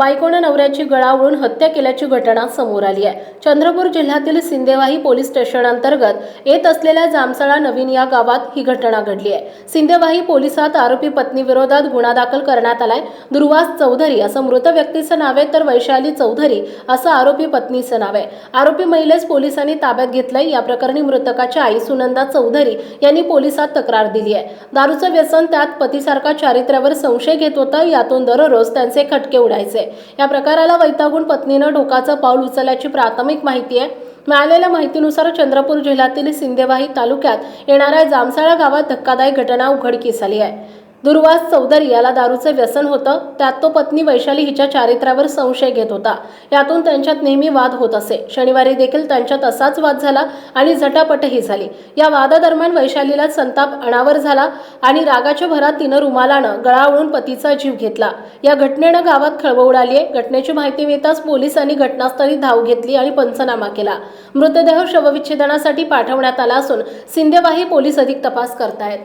बायकोनं नवऱ्याची गळावळून हत्या केल्याची घटना समोर आली आहे. चंद्रपूर जिल्ह्यातील सिंदेवाही पोलीस स्टेशन अंतर्गत येत असलेल्या जामसळा नवीन या गावात ही घटना घडली आहे. सिंदेवाही पोलिसात आरोपी पत्नी विरोधात गुन्हा दाखल करण्यात आलाय. दुर्वास चौधरी असं मृत व्यक्तीचं नाव आहे तर वैशाली चौधरी असं आरोपी पत्नीचं नाव आहे. आरोपी महिलेस पोलिसांनी ताब्यात घेतलंय. या प्रकरणी मृतकाच्या आई सुनंदा चौधरी यांनी पोलिसात तक्रार दिली आहे. दारूचं व्यसन त्यात पतीसारखा चारित्र्यावर संशय घेत होता. यातून दररोज त्यांचे खटके उडायचे. या प्रकाराला वैतागून पत्नीनं ढोकाचं पाऊल उचलल्याची प्राथमिक माहिती आहे. मिळालेल्या माहितीनुसार चंद्रपूर जिल्ह्यातील सिंदेवाही तालुक्यात येणाऱ्या जामसाळा गावात धक्कादायक घटना उघडकीस आली आहे. दुर्वास चौधरी याला दारूचं व्यसन होतं त्यात तो पत्नी वैशाली हिच्या चारित्र्यावर संशय घेत होता. यातून त्यांच्यात नेहमी वाद होत असे. शनिवारी देखील त्यांच्यात असाच वाद झाला आणि झटापटही झाली. या वादादरम्यान वैशालीला संताप अनावर झाला आणि रागाच्या भरात तिनं रुमालानं गळावळून पतीचा जीव घेतला. या घटनेनं गावात खळबळ उडाली आहे. घटनेची माहिती मिळताच पोलिसांनी घटनास्थळी धाव घेतली आणि पंचनामा केला. मृतदेह शवविच्छेदनासाठी पाठवण्यात आला असून सिंदेवाही पोलीस अधिक तपास करतायत.